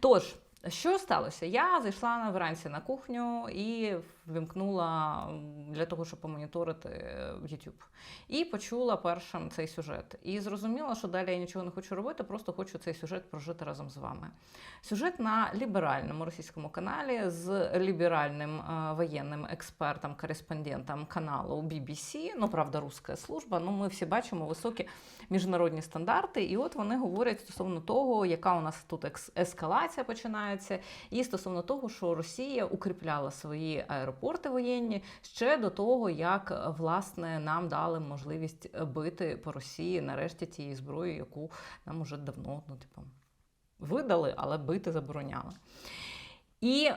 Тож, що сталося? Я зайшла вранці на кухню і ввімкнула м, для того, щоб помоніторити е, YouTube. І почула першим цей сюжет. І зрозуміла, що далі я нічого не хочу робити, просто хочу цей сюжет прожити разом з вами. Сюжет на ліберальному російському каналі з ліберальним е, воєнним експертом, кореспондентом каналу BBC. Ну, правда, руська служба. Ну, ми всі бачимо високі міжнародні стандарти. І от вони говорять стосовно того, яка у нас тут ескалація починається, і стосовно того, що Росія укріпляла свої аеропорти воєнні ще до того, як власне нам дали можливість бити по Росії нарешті тієї зброї, яку нам уже давно ну, типу, видали, але бити забороняли. І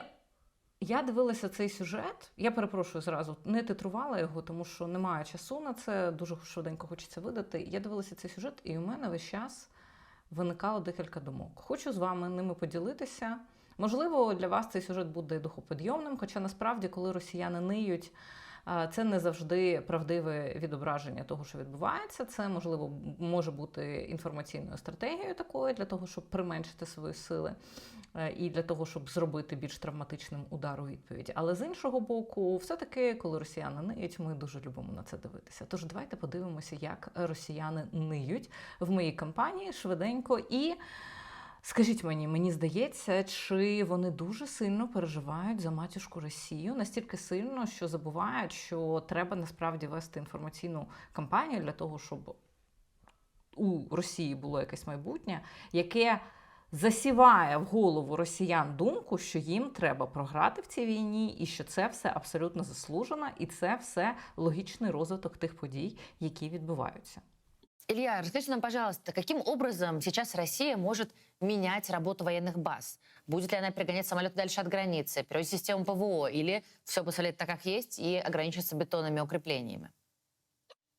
я дивилася цей сюжет. Я перепрошую зразу, не титрувала його, тому що немає часу на це. Дуже швиденько хочеться видати. Я дивилася цей сюжет, і у мене весь час виникало декілька думок. Хочу з вами ними поділитися. Можливо, для вас цей сюжет буде духоподйомним, хоча насправді, коли росіяни ниють, це не завжди правдиве відображення того, що відбувається. Це можливо може бути інформаційною стратегією такою для того, щоб применшити свої сили е, і для того, щоб зробити більш травматичним удар у відповідь. Але з іншого боку, все-таки, коли росіяни ниють, ми дуже любимо на це дивитися. Тож давайте подивимося, як росіяни ниють в моїй кампанії швиденько і. Скажіть мені, мені здається, чи вони дуже сильно переживають за матюшку Росію, настільки сильно, що забувають, що треба насправді вести інформаційну кампанію для того, щоб у Росії було якесь майбутнє, яке засіває в голову росіян думку, що їм треба програти в цій війні, і що це все абсолютно заслужено, і це все логічний розвиток тих подій, які відбуваються. Илья, расскажите нам, пожалуйста, каким образом сейчас Россия может менять работу военных баз? Будет ли она перегонять самолеты дальше от границы, переводить систему ПВО, или все позволит так, как есть, и ограничиться бетонными укреплениями?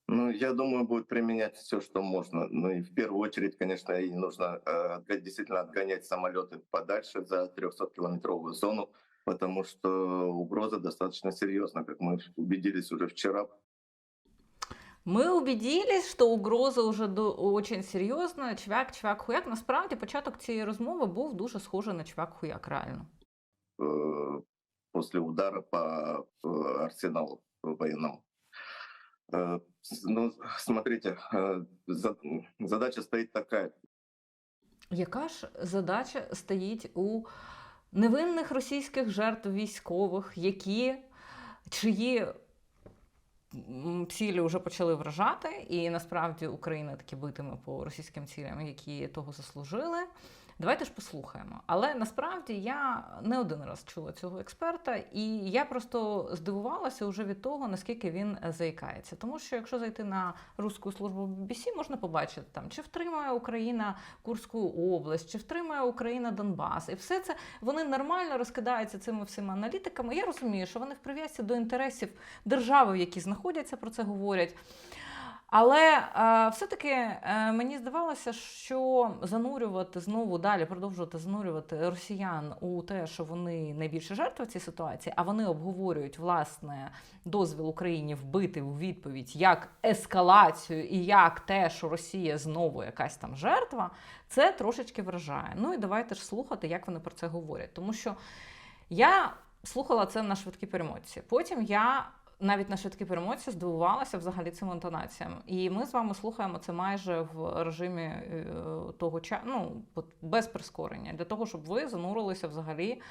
Ну, я думаю, будет применять все, что можно. Ну и в первую очередь, конечно, и нужно э, действительно отгонять самолеты подальше за 300-километровую зону, потому что угроза достаточно серьезна, как мы убедились уже вчера. Ми убедились, що угроза вже до очень серйозна. Чвяк, чвяк, хуяк. Насправді початок цієї розмови був дуже схожий на чвяк хуяк, реально. э, после удара по э, арсеналу военному. Э, с- Ну, смотрите, э, за- задача стоит такая. Яка ж задача стоїть у невинних російських жертв військових, які чиї м, цілі вже почали вражати, і насправді Україна таки битиме по російським цілям, які того заслужили. Давайте ж послухаємо. Але насправді я не один раз чула цього експерта, і я просто здивувалася вже від того, наскільки він е, заїкається. Тому що якщо зайти на руську службу BBC, можна побачити там, чи втримає Україна Курську область, чи втримає Україна Донбас. І все це вони нормально розкидаються цими всіма аналітиками. Я розумію, що вони в прив'язці до інтересів держави, в якій знаходяться, про це говорять. Але е, все-таки е, мені здавалося, що занурювати знову далі, продовжувати занурювати росіян у те, що вони найбільше жертви цій ситуації, а вони обговорюють власне дозвіл Україні вбити у відповідь як ескалацію і як те, що Росія знову якась там жертва, це трошечки вражає. Ну і давайте ж слухати, як вони про це говорять. Тому що я слухала це на швидкі перемоці. Потім я навіть на швидкі перемоці здивувалася взагалі цим інтонаціям. І ми з вами слухаємо це майже в режимі е, того часу, ну, от без прискорення, для того, щоб ви занурилися взагалі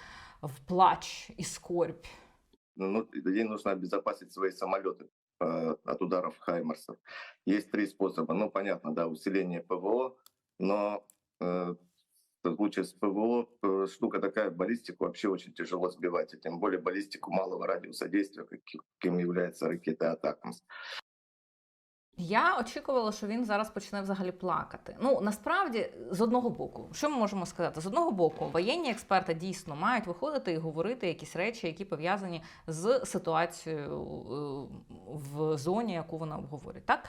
в плач і скорбь. Ну, ей нужно обезопасить свои самолеты э, от ударов Хаймерсов. Есть три способа. Ну, понятно, да, усиление ПВО, но э, в случае с ПВО э, штука такая, баллистику вообще очень тяжело сбивать, и тем более баллистику малого радиуса действия, каки- каким является ракета «Атакамс». Я очікувала, що він зараз почне взагалі плакати. Ну насправді, з одного боку, що ми можемо сказати? З одного боку, воєнні експерти дійсно мають виходити і говорити якісь речі, які пов'язані з ситуацією е, в зоні, яку вони обговорюють. Так?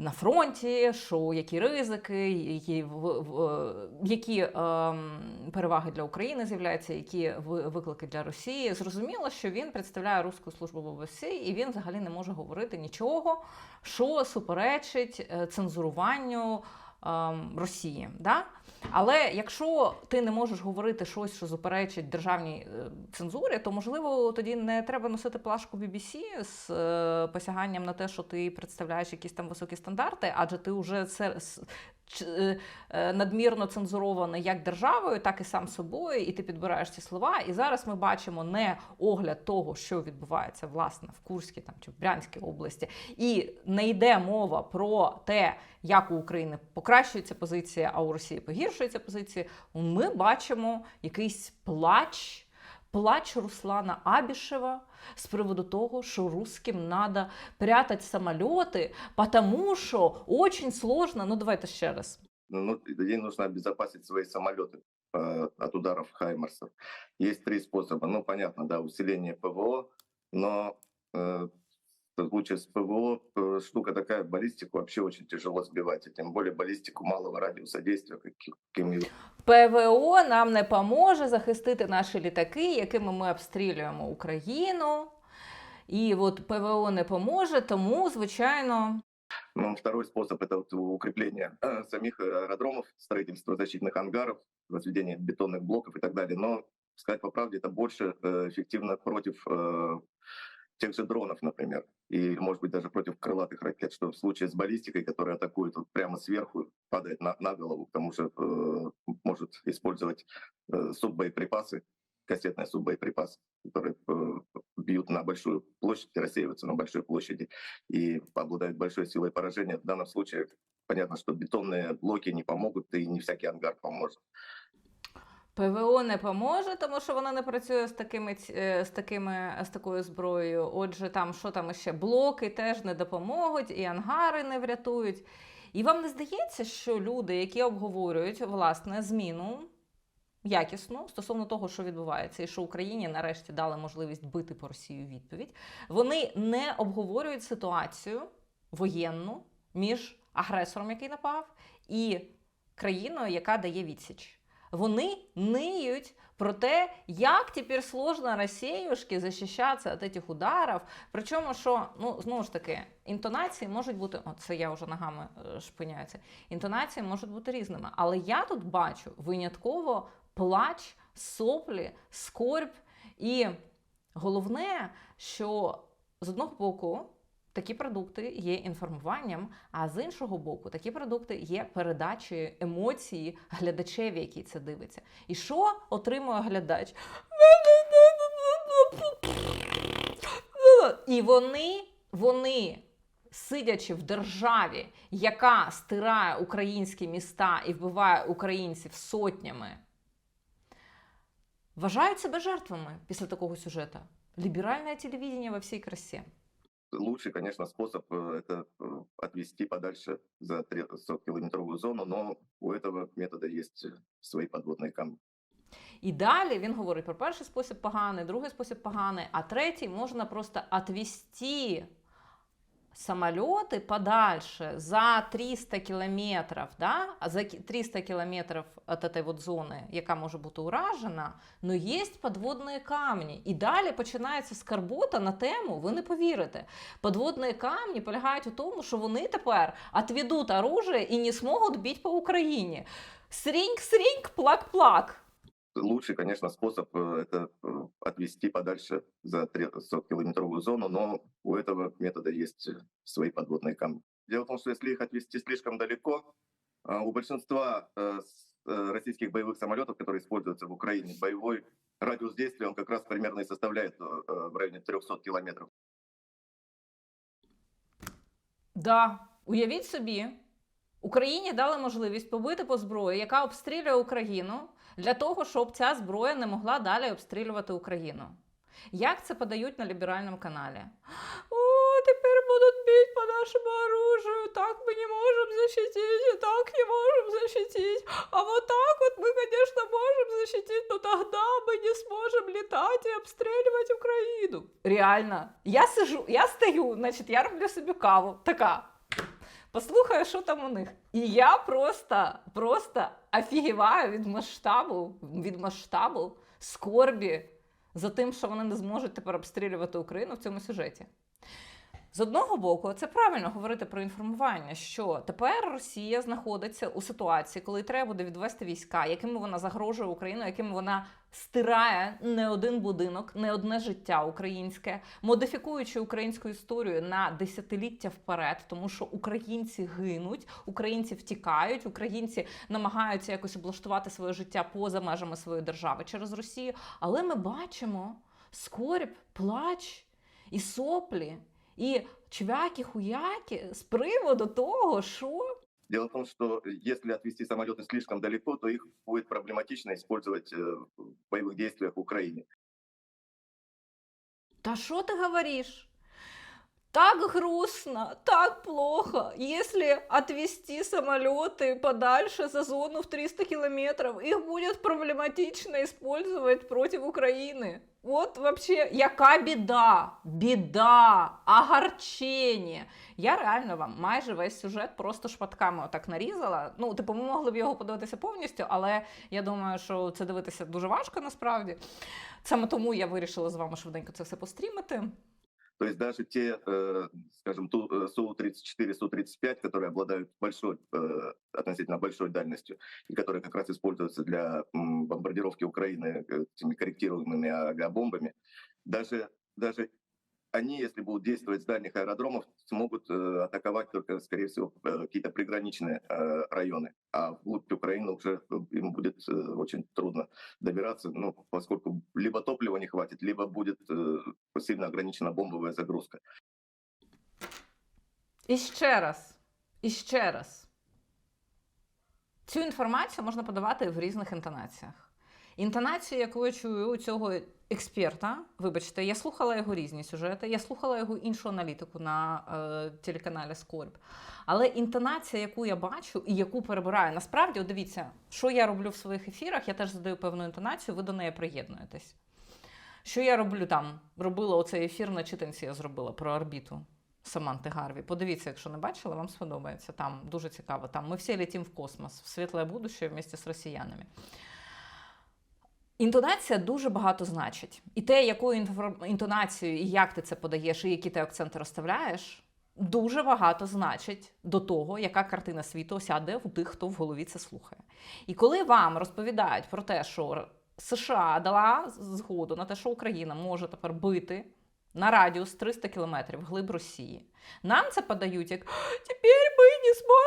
На фронті, що які ризики, які, в- які ем, переваги для України з'являються, які ви- виклики для Росії. Зрозуміло, що він представляє руську службу в ОБСІ, і він взагалі не може говорити нічого, що суперечить е, цензуруванню Росії. Да? Але якщо ти не можеш говорити щось, що заперечить державній е, цензурі, то можливо тоді не треба носити плашку BBC з е, посяганням на те, що ти представляєш якісь там високі стандарти, адже ти вже це надмірно цензурований як державою, так і сам собою, і ти підбираєш ці слова. І зараз ми бачимо не огляд того, що відбувається власне в Курській там чи в Брянській області, і не йде мова про те, як у України покращується позиція, а у Росії погіршується позиція. Ми бачимо якийсь плач Плач Руслана Абішева з приводу того, що русским надо прятать самоліти, потому що очень сложно. Ну давайте ще раз. Ну, ей нужно обезопасить свои самолеты э, от ударов Хаймарсов. Есть три способа. Ну, понятно, да, усиление ПВО, но э, в случае с ПВО э, штука такая, баллистику вообще очень тяжело сбивать, и тем более баллистику малого радиуса действия, как, каким ПВО нам не поможе захистити наші літаки, якими ми обстрілюємо Україну. І от ПВО не поможе, тому, звичайно, Ну, второй способ это вот укрепление э, самих аэродромов, строительство защитных ангаров, возведение бетонных блоков и так далее. Но, сказать по правде, это больше э, эффективно против э, тех же дронов, например, и, может быть, даже против крылатых ракет, что в случае с баллистикой, которая атакует вот прямо сверху, падает на, на голову, к тому же э, может использовать э, суббоеприпасы, кассетные суббоеприпасы, которые э, бьют на большую площадь, рассеиваются на большой площади и обладают большой силой поражения. В данном случае понятно, что бетонные блоки не помогут, и не всякий ангар поможет. ПВО не поможе, тому що воно не працює з такими е, з такими з такою зброєю. Отже, там що там ще блоки теж не допоможуть, і ангари не врятують. І вам не здається, що люди, які обговорюють власне зміну якісну стосовно того, що відбувається, і що Україні нарешті дали можливість бити по Росії у відповідь, вони не обговорюють ситуацію воєнну між агресором, який напав, і країною, яка дає відсіч. Вони ниють про те, як тепер сложно Росіюшки захищатися від цих ударів. Причому, що ну знову ж таки, інтонації можуть бути, о, це я вже ногами е, шпиняюся. Інтонації можуть бути різними. Але я тут бачу винятково плач, соплі, скорбь. І головне, що з одного боку. Такі продукти є інформуванням, а з іншого боку, такі продукти є передачею емоції глядачеві, який це дивиться. І що отримує глядач? І вони, вони, сидячи в державі, яка стирає українські міста і вбиває українців сотнями, вважають себе жертвами після такого сюжета. Ліберальне телевидение во всій красі Лучший, конечно, способ э, это э, отвести подальше за 300-километровую зону, но у этого метода есть э, свои подводные камни. І далі він говорить про перший спосіб поганий, другий спосіб поганий, а третій можна просто отвести самолеты подальше за 300 кілометрів, да? за 300 кілометрів від этой вот зони, яка може бути уражена, но є подводні камні. І далі починається скарбота на тему, ви не повірите. Подводні камні полягають у тому, що вони тепер отведуть оружие і не зможуть бити по Україні. Сріньк-сріньк, плак-плак Лучший, конечно, способ э, это э, отвести подальше за 300-километровую зону, но у этого метода есть э, свои подводные камни. Дело в том, что если их отвести слишком далеко, а, у большинства э, с- э, российских боевых самолетов, которые используются в Украине, боевой радиус действия, он как раз примерно и составляет э, э, в районе 300 километров. Да, уявіть собі, Україні дали можливість побити по зброї, яка обстрілює Україну, для того, щоб ця зброя не могла далі обстрілювати Україну. Як це подають на ліберальному каналі? О, тепер будуть бити по нашому оружию, так ми не можемо защитити, так не можемо защитити. А вот так вот ми, конечно, можемо защитити, но тогда ми не зможемо літати і обстрілювати Україну. Реально, я сижу, я стою, значить, я роблю собі каву, така. Послухаю, що там у них. І я просто, просто офігіваю від масштабу, від масштабу скорбі за тим, що вони не зможуть тепер обстрілювати Україну в цьому сюжеті. з одного боку, це правильно говорити про інформування, що тепер Росія знаходиться у ситуації, коли треба буде відвести війська, якими вона загрожує Україну, якими вона стирає не один будинок, не одне життя українське, модифікуючи українську історію на десятиліття вперед, тому що українці гинуть, українці втікають, українці намагаються якось облаштувати своє життя поза межами своєї держави через Росію. Але ми бачимо скорбь, плач і соплі, і чвяки-хуяки з приводу того, що Дело в том, что если отвести самолеты слишком далеко, то их будет проблематично использовать э, в боевых действиях в Украине. Та что ты говоришь? Так грустно, так плохо. Если отвести самолеты подальше за зону в 300 километров, их будет проблематично использовать против Украины. Вот вообще, яка біда, біда, огорчення. Я реально вам майже весь сюжет просто шматками отак нарізала. Ну, типу, ми могли б його подивитися повністю, але я думаю, що це дивитися дуже важко насправді. Саме тому я вирішила з вами швиденько це все пострімити. То есть даже те, э, скажем, ту- э, Су-34, Су-35, которые обладают большой, э, относительно большой дальностью, и которые как раз используются для бомбардировки Украины этими корректируемыми авиабомбами, даже, даже они, если будут действовать с дальних аэродромов, смогут э, атаковать только, скорее всего, э, какие-то приграничные э, районы. А вглубь Украины уже э, им будет э, очень трудно добираться, ну, поскольку либо топлива не хватит, либо будет э, сильно ограничена бомбовая загрузка. І ще раз, і ще раз. Цю інформацію можна подавати в різних інтонаціях. Інтонацію, яку я чую у цього експерта, вибачте, я слухала його різні сюжети, я слухала його іншу аналітику на е, телеканалі Скорб. Але інтонація, яку я бачу і яку перебираю, насправді, дивіться, що я роблю в своїх ефірах, я теж задаю певну інтонацію, ви до неї приєднуєтесь. Що я роблю там? Робила оцей ефір на читанці, я зробила про орбіту. Саманти Гарві. Подивіться, якщо не бачили, вам сподобається. Там дуже цікаво. Там ми всі летим в космос, в світле будущее вместе з росіянами. Інтонація дуже багато значить. І те, якою інтонацією і як ти це подаєш, і які ти акценти розставляєш, дуже багато значить до того, яка картина світу осяде у тих, хто в голові це слухає. І коли вам розповідають про те, що США дала згоду на те, що Україна може тепер бити на радіус 300 кілометрів глиб Росії. Нам це подають як тепер ми не зможемо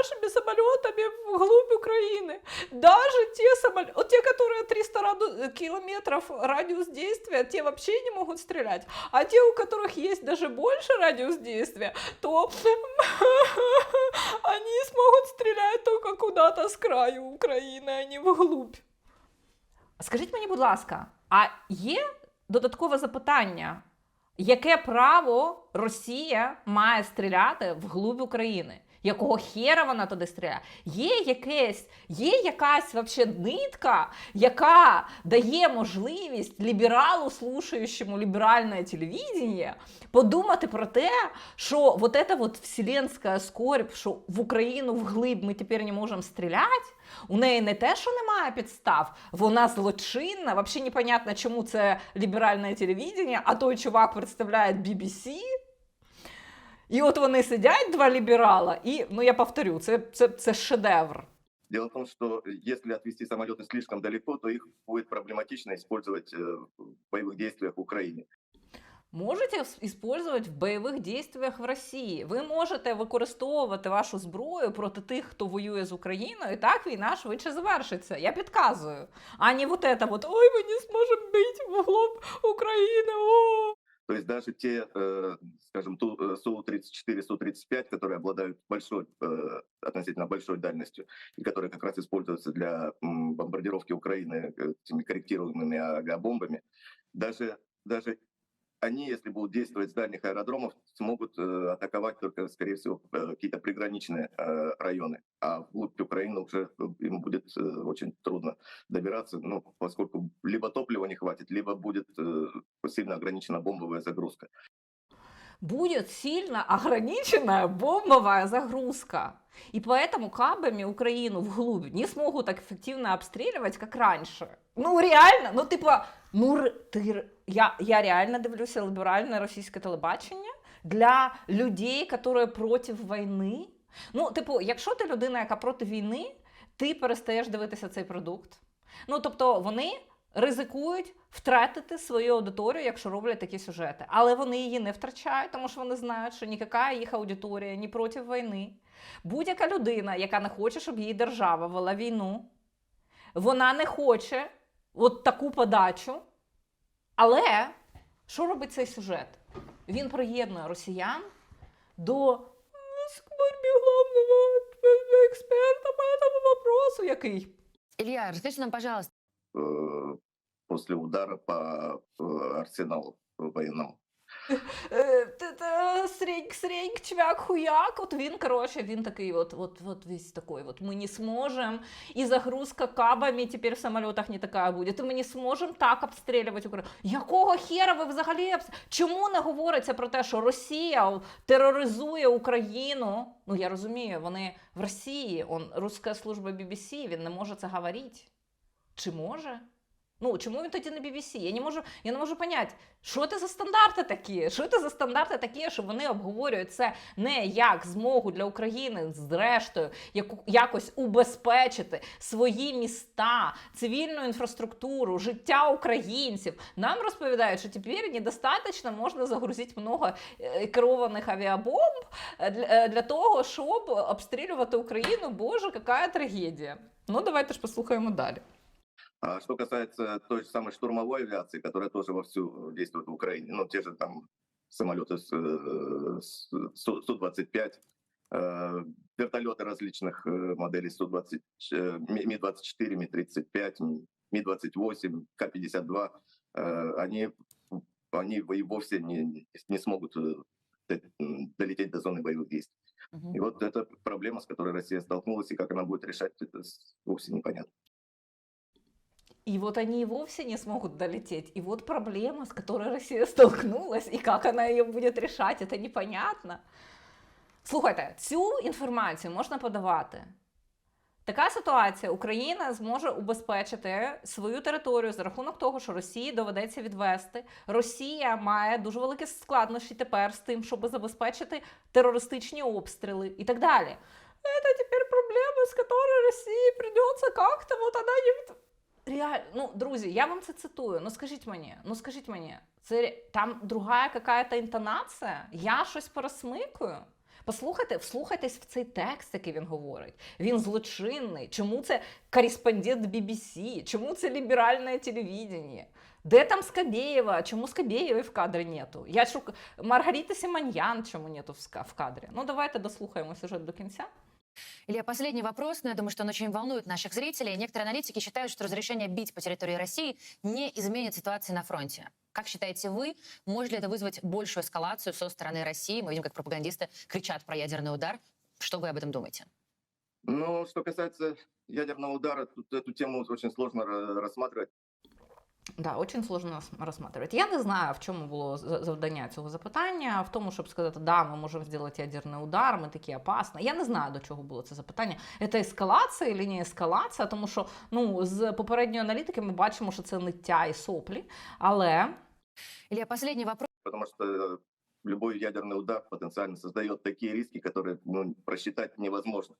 нашими самолітами вглубь України. Даже те самолеты, вот те, которые 300 раду- километров радиус действия, те вообще не могут стрелять. А те, у которых есть даже больше радиус действия, то они смогут стрелять только куда-то с краю України, а не вглубь. Скажіть мені, будь ласка, а є додаткове запитання? Яке право Росія має стріляти вглуб України? Якого хера вона туди стріляє? Є якесь, є якась вообще нитка, яка дає можливість лібералу, слушаючому ліберальне телевідення, подумати про те, що вот эта вот вселенська скорбь, що в Україну вглиб ми тепер не можемо стріляти, у неї не те, що немає підстав, вона злочинна. Взагалі непонятно, чому це ліберальне телевідення, а той чувак представляє BBC. І от вони сидять, два ліберала, і ну я повторю, це, це, це шедевр. Дело в том, что если отвести самолеты слишком далеко, то их будет проблематично использовать э, в боевых действиях в Украине. Можете вс- использовать в бойових дійствах в Росії. Ви можете використовувати вашу зброю проти тих, хто воює з Україною, і так війна швидше завершиться. Я підказую. А не вот это вот ой, ми не зможемо бити вглуб України. О! То есть даже те, э, скажем, ту- э, Су-34, Су-35, которые обладают большой, э, относительно большой дальностью, и которые как раз используются для бомбардировки Украины э, этими корректируемыми авиабомбами, даже, даже они, если будут действовать с дальних аэродромов, смогут э, атаковать только, скорее всего, э, какие-то приграничные э, районы. А вглубь Украины уже э, им будет э, очень трудно добираться, ну, поскольку либо топлива не хватит, либо будет э, сильно ограничена бомбовая загрузка. будет сильно ограниченная бомбовая загрузка. И поэтому кабами Украину вглубь не смогут так эффективно обстреливать, как раньше. Ну, реально, ну, типа, ну, р- я, я реально дивлюся ліберальне російське телебачення, для людей, які проти війни. Ну, типу, якщо ти людина, яка проти війни, ти перестаєш дивитися цей продукт. Ну, тобто, вони ризикують втратити свою аудиторію, якщо роблять такі сюжети. Але вони її не втрачають, тому що вони знають, що ніяка їх аудиторія ні проти війни. Будь-яка людина, яка не хоче, щоб її держава вела війну, вона не хоче от таку подачу. Але що робить цей сюжет? Він приєднує росіян до Москвы главного експерта по этому вопросу, який. Илья, расскажите нам, пожалуйста, э, после удара по э, арсеналу военному. Е, т- Среньк, среньк, чвяк, хуяк. От він, коротше, він такий, от, от, от весь такой, вот мы не сможем, и загрузка кабами теперь в самолетах не така буде. Ми не зможемо так обстрілювати Україну. Якого хера ви взагалі Чому не говориться про те, що Росія тероризує Україну? Ну я розумію, вони в Росії, он руська служба BBC, він не може це говорити. Чи може? Ну, чому він тоді на BBC? Я не можу, я не можу поняти, що це за стандарти такі? Що це за стандарти такі, що вони обговорюють це не як змогу для України, зрештою, яку, якось убезпечити свої міста, цивільну інфраструктуру, життя українців. Нам розповідають, що тепер недостатньо можна загрузити много е, керованих авіабомб е, для, е, для того, щоб обстрілювати Україну. Боже, яка трагедія. Ну, давайте ж послухаємо далі. А что касается той же самой штурмовой авиации, которая тоже вовсю действует в Украине, ну, те же там самолеты э, с- Су- Су-25, э, вертолеты различных э, моделей Су-20, э, Ми- Ми-24, Ми-35, Ми- Ми-28, К-52, э, они, они и вовсе не, не смогут э, долететь до зоны боевых действий. Мгм. И вот это проблема, с которой Россия столкнулась, и как она будет решать, это вовсе непонятно. И вот они и вовсе не смогут долететь. И вот проблема, с которой Россия столкнулась, и как она ее будет решать, это непонятно. Слухайте, цю інформацію можна подавати. Така ситуація Україна зможе убезпечити свою територію за рахунок того, що Росії доведеться відвести. Росія має дуже великі складнощі тепер з тим, щоб забезпечити терористичні обстріли і так далі. Це тепер проблема, з якою Росії придеться як-то, вот вона не Реально, ну, друзі, я вам це цитую. Ну скажіть мені, ну скажіть мені, це там друга какая-то інтонація? Я щось пересмикую? Послухайте, вслухайтесь в цей текст, який він говорить. Він злочинний. Чому це кореспондент BBC? Чому це ліберальне телевідення? Де там Скабєєва? Чому Скабєєвої в кадрі нету? Я шук... Маргарита Симоньян чому нету в кадрі? Ну давайте дослухаємо сюжет до кінця. Илья, последний вопрос, но я думаю, что он очень волнует наших зрителей. Некоторые аналитики считают, что разрешение бить по территории России не изменит ситуации на фронте. Как считаете вы, может ли это вызвать большую эскалацию со стороны России? Мы видим, как пропагандисты кричат про ядерный удар. Что вы об этом думаете? Ну, что касается ядерного удара, тут эту тему очень сложно ра- рассматривать. Да, очень сложно нас- розсматривати. Я не знаю, в чому було за- завдання цього запитання, в тому, щоб сказати, да, ми можемо зробити ядерний удар, ми такі опасні. Я не знаю, до чого було це запитання. Це ескалація чи не ескалація, тому що ну, з попередньої аналітики ми бачимо, що це ниття і соплі. Але Илья, последний вопрос. потому что э, любой ядерный удар потенциально создает такие риски, которые ну, просчитать невозможно.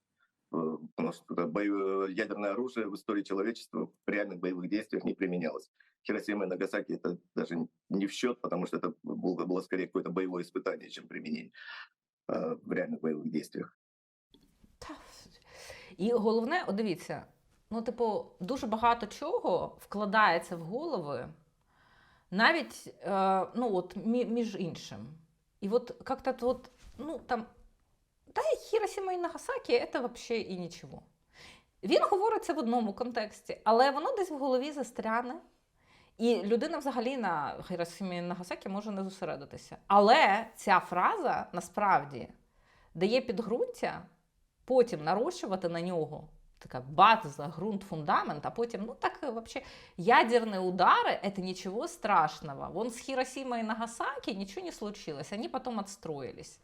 Э, Потому что это боевое- ядерное оружие в истории человечества в реальных боевых действиях не применялось. Хиросима и Нагасаки это даже не в счет, потому что это было, было скорее какое-то боевое испытание, чем применение э, в реальных боевых действиях. Та, І головне, от дивіться, ну, типу, дуже багато чого вкладається в голови, навіть е, ну, от, мі- між іншим. І от як-то от, ну, там, та й Хіросіма і Нагасакі це взагалі і нічого. Він говорить це в одному контексті, але воно десь в голові застряне. І людина взагалі на Хіросімі і Нагасакі може не зосередитися. Але ця фраза насправді дає підґрунтя потім нарощувати на нього така база, ґрунт, фундамент, а потім, ну так вообще ядерные удары – это ничего страшного. Вон с Хиросимой и Нагасаки ничего не случилось, они потом отстроились.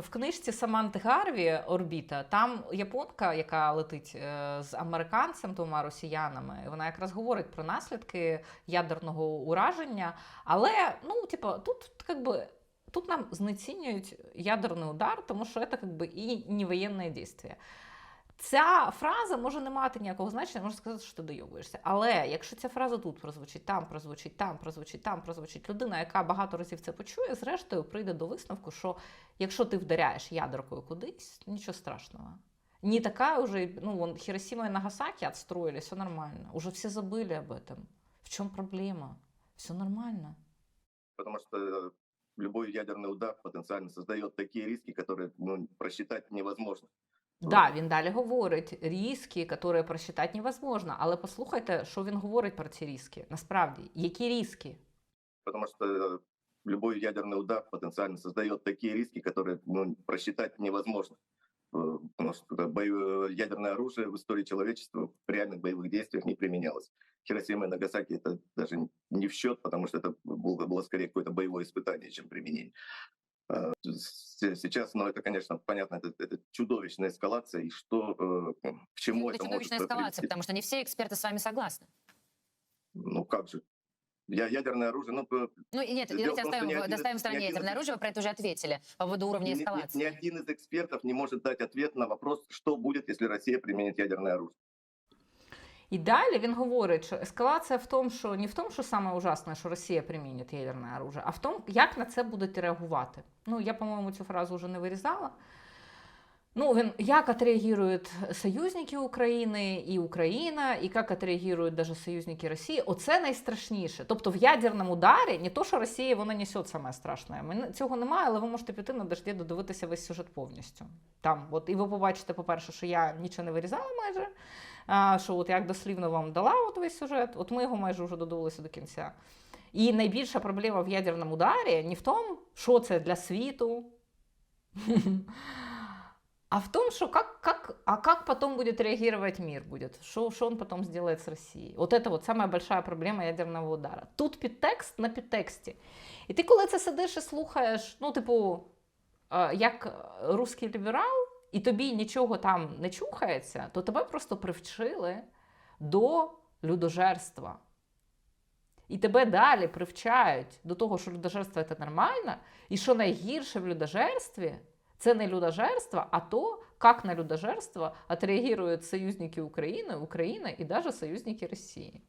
В книжці Саманти Гарві Орбіта там японка, яка летить е, з американцем, двома росіянами, вона якраз говорить про наслідки ядерного ураження. Але ну, типу, тут как би тут нам знецінюють ядерний удар, тому що це якби і не воєнне дійство. Ця фраза може не мати ніякого значення, можна сказати, що ти дойовуєшся. Але якщо ця фраза тут прозвучить, там прозвучить, там прозвучить, там прозвучить, людина, яка багато разів це почує, зрештою прийде до висновку, що якщо ти вдаряєш ядеркою кудись, нічого страшного. Не такая уже, ну, вон, Хиросима и Нагасаки отстроили, все нормально. Уже все забыли об этом. В чем проблема? Все нормально. Потому что э, любой ядерный удар потенциально создает такие риски, которые ну, просчитать невозможно. Да, він далі говорить різки, які просчитати невозможно. Але послухайте, що він говорить про ці різки. Насправді, які різки? Потому что э, любой ядерный удар потенциально создает такие риски, которые ну, просчитать невозможно. Э, Потому что это боевое- ядерное оружие в истории человечества в реальных боевых действиях не применялось. Хиросима и Нагасаки это даже не в счет, потому что это было, было скорее какое-то боевое испытание, чем применение. А, Сейчас, ну это, конечно, понятно, это, это чудовищная эскалация, и что, э, к чему Это это может чудовищная эскалация, привести. потому что не все эксперты с вами согласны. Ну как же? Я, ядерное оружие, ну, Ну и нет, давайте том, оставим, ни доставим в ни стороне один из- ядерное оружие, вы про это уже ответили по поводу уровня ни, ни- эскалации. ни один из экспертов не может дать ответ на вопрос, что будет, если Россия применит ядерное оружие. І далі він говорить, що ескалація в тому, що не в тому, що саме ужасне, що Росія примінить ядерне оружие, а в тому, як на це будете реагувати. Ну, я, по-моєму, цю фразу вже не вирізала. Ну, він, як отреагують союзники України і Україна, і як отреагують даже союзники Росії, оце найстрашніше. Тобто в ядерному ударі не то, що Росія вона несе саме страшне. Мене цього немає, але ви можете піти на дожді додивитися весь сюжет повністю. Там, от, і ви побачите, по-перше, що я нічого не вирізала майже. Що от як дослівно вам дала от весь сюжет, от ми його майже вже додивилися до кінця. І найбільша проблема в ядерному ударі не в тому, що це для світу, а в том, что как, как, а как потом будет реагировать мир будет, что, что он потом сделает с Россией. Вот это вот самая большая проблема ядерного удара. Тут підтекст на підтексті. І ти, коли це сидиш і слухаєш, ну, типу, е, як русський ліберал, і тобі нічого там не чухається, то тебе просто привчили до людожерства. І тебе далі привчають до того, що людожерство це нормально, і що найгірше в людожерстві це не людожерство, а то, як на людожерство отреагируют союзники Украины, Украина и даже союзники России.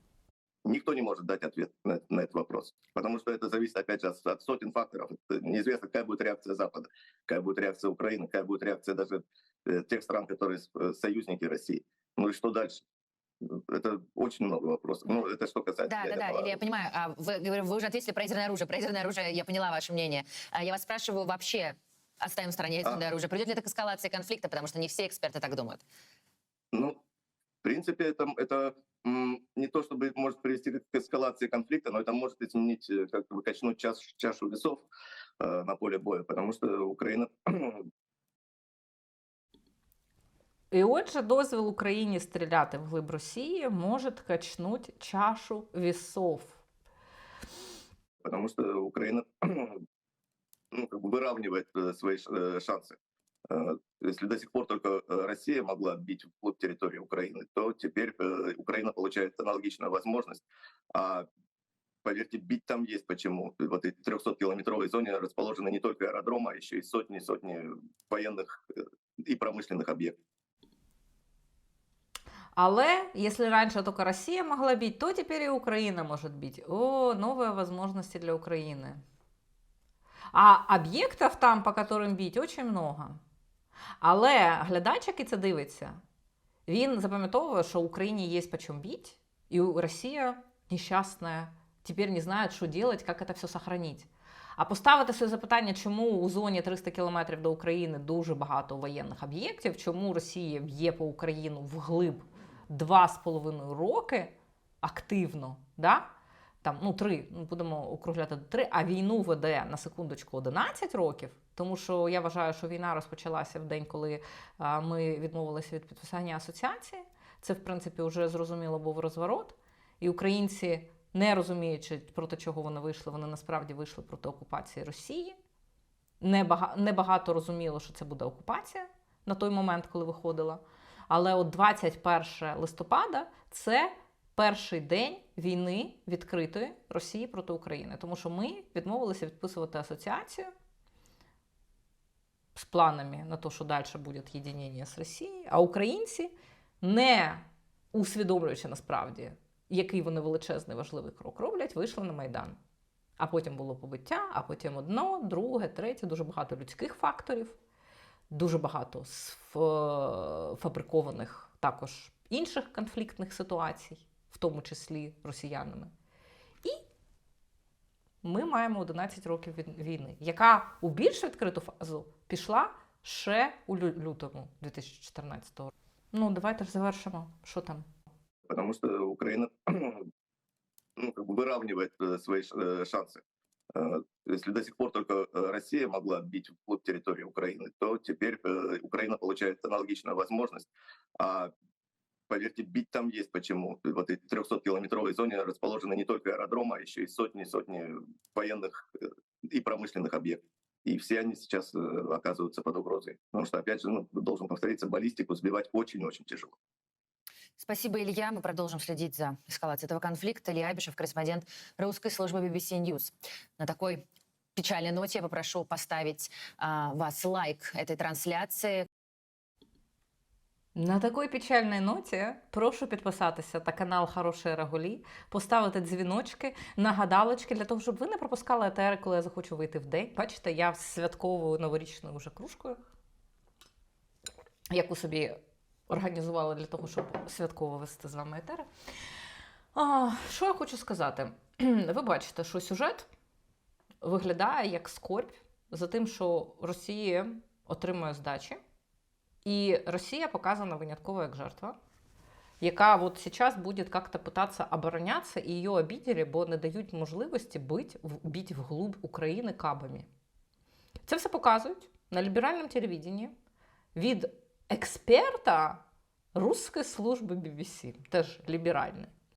Никто не может дать ответ на, на этот вопрос. Потому что это зависит, опять же, от, от сотен факторов. Это неизвестно, какая будет реакция Запада, какая будет реакция Украины, какая будет реакция даже э, тех стран, которые э, союзники России. Ну и что дальше? Это очень много вопросов. Ну, это что касается... Да, да, да, Илья, я понимаю. А Вы, вы уже ответили про ядерное оружие. Про ядерное оружие я поняла ваше мнение. А Я вас спрашиваю вообще, оставим в стороне ядерное А. оружие, придет ли это к эскалации конфликта, потому что не все эксперты так думают. Ну, в принципе, это, это м, не то, чтобы может привести к эскалации конфликта, но это может изменить, э, как бы качнуть час, чашу весов э, на поле боя, потому что Украина І отже, дозвіл Україні стріляти в глиб Росії може качнути чашу весов. потому что Украина ну, как бы выравнивает э, свои ш- э, шансы. Э, Если до сих пор только э, Россия могла бить вглубь территории Украины, то теперь э, Украина получает аналогичную возможность. А поверьте, бить там есть почему. В этой 300-километровой зоне расположены не только аэродромы, а еще и сотни и сотни военных и промышленных объектов. Але если раньше только Россия могла бить, то теперь и Украина может бить. О, новые возможности для Украины. А об'єктів там, по которым бить, очень много. Але глядач, який це дивиться, він запам'ятовує, що в Україні є по чому бить, і Росія нещасна, тепер не знає, що робити, як це все сохранити. А поставити собі запитання, чому у зоні 300 кілометрів до України дуже багато воєнних об'єктів, чому Росія б'є по Україну вглиб два з половиною роки активно, да? там, ну, три, ну, будемо округляти три, а війну веде на секундочку 11 років, тому що я вважаю, що війна розпочалася в день, коли ми відмовилися від підписання асоціації. Це, в принципі, вже зрозуміло був розворот. І українці, не розуміючи, проти чого вони вийшли, вони насправді вийшли проти окупації Росії. Небага- Небагато розуміло, що це буде окупація на той момент, коли виходила. Але от 21 листопада це перший день війни відкритої Росії проти України, тому що ми відмовилися підписувати асоціацію з планами на те, що далі буде єдинення з Росією, а українці, не усвідомлюючи насправді, який вони величезний важливий крок роблять, вийшли на Майдан. А потім було побиття, а потім одно, друге, третє, дуже багато людських факторів, дуже багато сфабрикованих також інших конфліктних ситуацій, в тому числі росіянами І ми маємо 11 років від- війни, яка у більш відкриту фазу пішла ще у лю- лютому 2014 року. Ну, давайте ж завершимо. Що там? потому что Украина ну, как бы выравнивает э, свои ш- э, шансы. Э, Если до сих пор только э, Россия могла бить вглубь территории Украины, то теперь э, Украина получает аналогичную возможность. А поверьте, бить там есть почему. В этой 300-километровой зоне расположены не только аэродромы, а еще и сотни-сотни военных э, и промышленных объектов. И все они сейчас э, оказываются под угрозой. Потому что, опять же, ну, должен повториться, баллистику сбивать очень-очень тяжело. Спасибо, Илья. Мы продолжим следить за эскалацией этого конфликта. Илья Абишев, корреспондент русской службы BBC News. На такой печальной ноте я попрошу поставить а, вас лайк этой трансляции. На такій печальній ноті прошу підписатися на канал Хороші Рагулі, поставити дзвіночки, нагадалочки для того, щоб ви не пропускали етери, коли я захочу вийти в день. Бачите, я з святковою новорічною вже кружкою, яку собі організувала для того, щоб святково вести з вами етери. А, що я хочу сказати? Ви бачите, що сюжет виглядає як скорбь за тим, що Росія отримує здачі. И Россия показана винятково як жертва, яка от сейчас будет как-то пытаться обороняться, і її обіділи, бо не дають можливості бить, бить вглубь України кабами. Це все показують на ліберальному телевіденні від експерта Руської служби BBC, теж ліберальне.